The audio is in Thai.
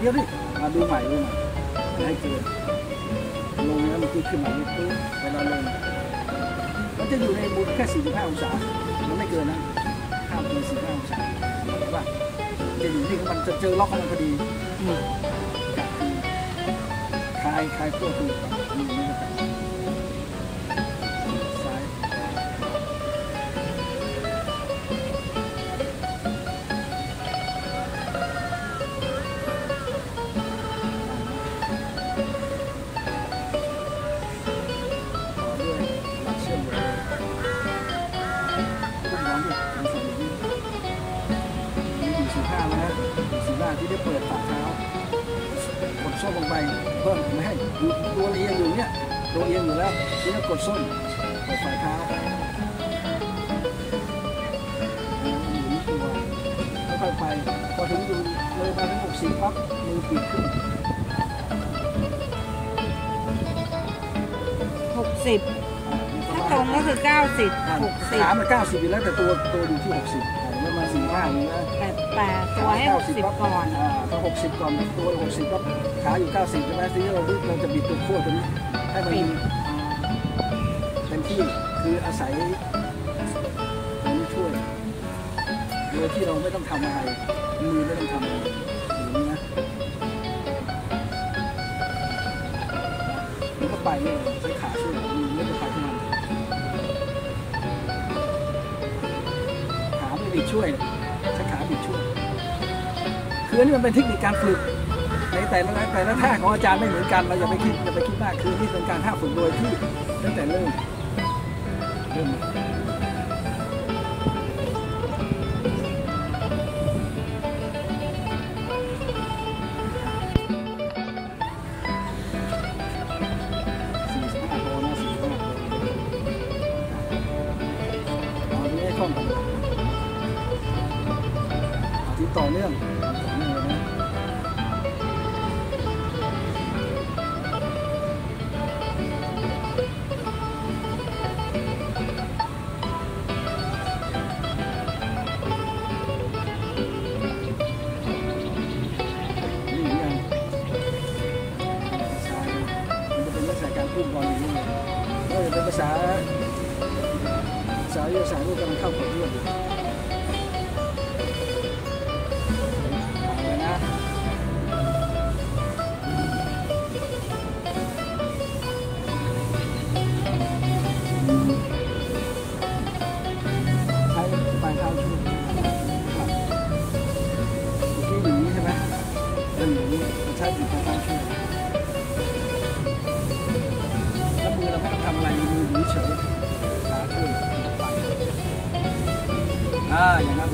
เดียวดิมาดูใหม่ดูใหม่ให้เจอลงแล้วมันขึ้นขึ้นมาเนี่ยปุ๊บเวลาลงมันจะอยู่ในมุมแค่สี่ห้าองศามันไม่เกินนะห้าเกิน45องศาเห็นป่ะจะอยู่ที่มันจะเจอล็อกของมันพอดีอืมคลายคลายตัวคือ สี่ห้าแล้วนะสี่ห้าที่ได้เปิดฝ่าเท้ากดส้นลงไปเพิ่มไม่ให้ดูตัวเอียงอยู่เนี่ยตัวเอียงอยู่แล้วทีนี้กดส้นเปิดฝ่าเท้าหมุนตัวค่อยๆไปพอถึงอยู่เลยมาถึงหกสิบปั๊บมือปิดขึ้นหกสิบอ่านี่ประถ้ามาณตรงก็คือเก้าสิบอ่าหกสิบขามันเก้าสิบอยู่แล้วแต่ตัวตัวอยู่ที่หกสิบแล้วมาสี่าอยู่นะแต่แต่ตัวให้หกสิบก่อนอ่าถ้าหกสิบก่อนตัวหกสิบก็ขาอยู่เก้าสิบใช่ไหมทีนี้เราเราจะบิดตัวขั้วตัวนี้ให้มันเต็มที่คืออาศัยตัวนี้ช่วยโดยที่เราไม่ต้องทำอะไรมือไม่ต้องทำอะไรอย่างนี้นะแล้วก็ไปเนี่ยใช้ขาช่วยมือไม่ต้องไปที่มันขาไม่บิดช่วย คืออันนี้มันเป็นเทคนิคการฝึกในแต่ละแต่ละท่าของอาจารย์ไม่เหมือนกันเราอย่าไปคิดอย่าไปคิดมากคือนี่เป็นการท่าฝึกโดยที่ตั้งแต่เริ่มเริ่ม ภาษาวิทยาศาสตร์ก็กำลังเข้ากับเรื่องอยู่เอาเลยนะใช้ปเท้าชื่อยู่นี่ใช่ไหมเป็นอยู่นี่มันใช้ปีกของการช่วยแล้ว อ่าอย่างนั้น